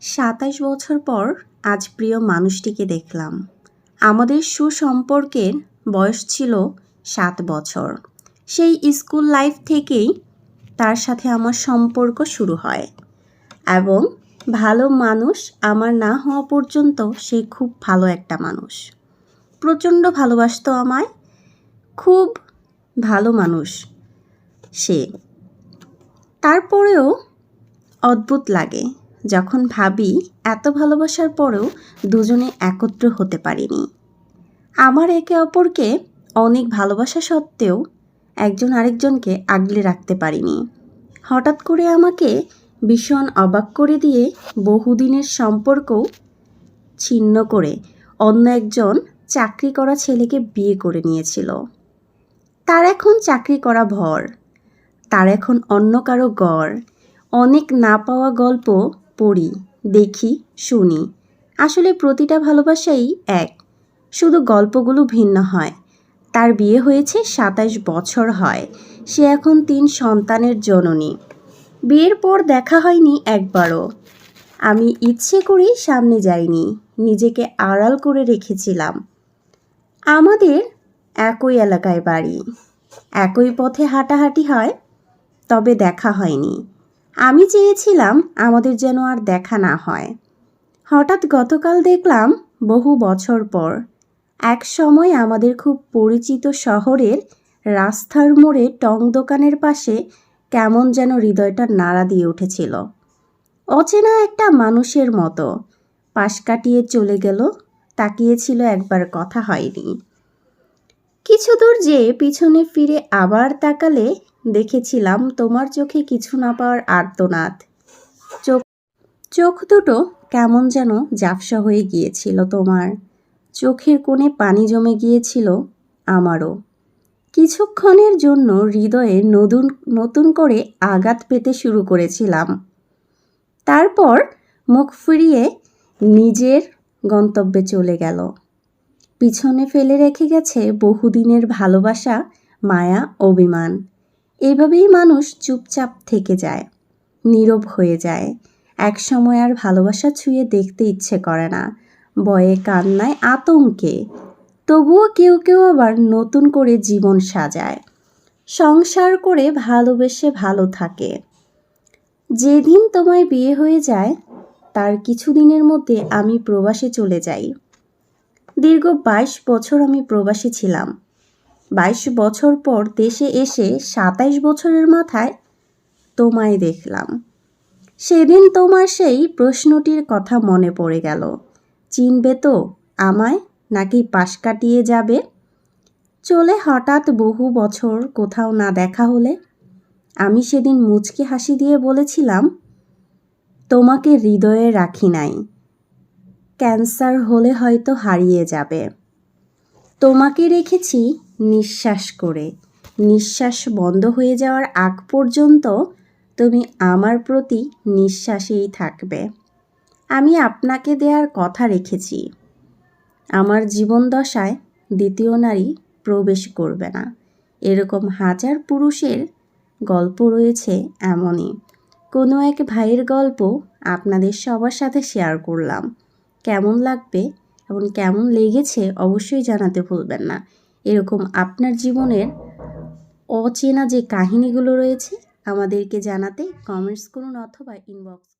সাতাশ বছর পর আজ প্রিয় মানুষটিকে দেখলাম। আমাদের সুসম্পর্কের বয়স ছিল সাত বছর। সেই স্কুল লাইফ থেকেই তার সাথে আমার সম্পর্ক শুরু হয় এবং ভালো মানুষ আমার না হওয়া পর্যন্ত সে খুব ভালো একটা মানুষ। প্রচণ্ড ভালোবাসতো আমায়। খুব ভালো মানুষ সে। তারপরেও অদ্ভুত লাগে। যখন ভাবি এত ভালোবাসার পরেও দুজনে একত্র হতে পারিনি। আমার একে অপরকে অনেক ভালোবাসা সত্ত্বেও একজন আরেকজনকে আগলে রাখতে পারিনি। হঠাৎ করে আমাকে ভীষণ অবাক করে দিয়ে বহুদিনের সম্পর্কও ছিন্ন করে অন্য একজন চাকরি করা ছেলেকে বিয়ে করে নিয়েছিল। তার এখন চাকরি করা ভর, তার এখন অন্য কারও গড়। অনেক না পাওয়া গল্প পড়ি, দেখি, শুনি। আসলে প্রতিটা ভালোবাসাই এক। শুধু গল্পগুলো ভিন্ন হয়। তার বিয়ে হয়েছে সাতাশ বছর হয়। সে এখন তিন সন্তানের জননী। বিয়ের পর দেখা হয়নি একবারও। আমি ইচ্ছে করেই সামনে যাইনি, নিজেকে আড়াল করে রেখেছিলাম। আমাদের একই এলাকায় বাড়ি। একই পথে হাঁটাহাঁটি হয়, তবে দেখা হয়নি। আমি চেয়েছিলাম আমাদের যেন আর দেখা না হয়। হঠাৎ গতকাল দেখলাম বহু বছর পর, এক সময় আমাদের খুব পরিচিত শহরের রাস্তার মোড়ে টং দোকানের পাশে কেমন যেন হৃদয়টা নাড়া দিয়ে উঠেছিল। অচেনা একটা মানুষের মতো, পাশ কাটিয়ে চলে গেল, তাকিয়েছিল একবার কথা হয়নি। কিছু দূর যেয়ে পিছনে ফিরে আবার তাকালে দেখেছিলাম তোমার চোখে কিছু না পাওয়ার আর্তনাদ। চোখ চোখ দুটো কেমন যেন ঝাপসা হয়ে গিয়েছিল তোমার। চোখের কোণে পানি জমে গিয়েছিল আমারও। কিছুক্ষণের জন্য হৃদয়ে নতুন নতুন করে আঘাত পেতে শুরু করেছিলাম। তারপর মুখ ফিরিয়ে নিজের গন্তব্যে চলে গেল। পিছনে ফেলে রেখে গেছে বহুদিনের ভালোবাসা, মায়া, অভিমান। এভাবেই মানুষ চুপচাপ থেকে যায়, নীরব হয়ে যায়। এক সময় আর ভালোবাসা ছুঁয়ে দেখতে ইচ্ছে করে না। বয়ে কান্নায় আতঙ্কে। তবুও কেউ কেউ আবার নতুন করে জীবন সাজায়। সংসার করে ভালোবেসে ভালো থাকে। যেদিন তোমায় বিয়ে হয়ে যায়, তার কিছুদিনের মধ্যে আমি প্রবাসে চলে যাই। দীর্ঘ বাইশ বছর আমি প্রবাসী ছিলাম। বাইশ বছর পর দেশে এসে সাতাইশ বছরের মাথায় তোমায় দেখলাম। সেদিন তোমার সেই প্রশ্নটির কথা মনে পড়ে গেল। চিনবে তো আমায় নাকি পাশ কাটিয়ে যাবে? চলে হঠাৎ বহু বছর কোথাও না দেখা হলে আমি সেদিন মুচকি হাসি দিয়ে বলেছিলাম, তোমাকে হৃদয়ে রাখি নাই। ক্যান্সার হলে হয়তো হারিয়ে যাবে। তোমাকে রেখেছি নিঃশ্বাস করে। নিঃশ্বাস বন্ধ হয়ে যাওয়ার আগ পর্যন্ত তুমি আমার প্রতি নিঃশ্বাসেই থাকবে। আমি আপনাকে দেওয়ার কথা রেখেছি। আমার জীবন দশায় দ্বিতীয় নারী প্রবেশ করবে না। এরকম হাজার পুরুষের গল্প রয়েছে এমনই। কোনো এক ভাইয়ের গল্প আপনাদের সবার সাথে শেয়ার করলাম। কেমন লাগবে এবং কেমন লেগেছে অবশ্যই জানাতে ভুলবেন না। এরকম আপনার জীবনের অচেনা যে কাহিনীগুলো রয়েছে, আমাদেরকে জানাতে কমেন্টস করুন অথবা ইনবক্স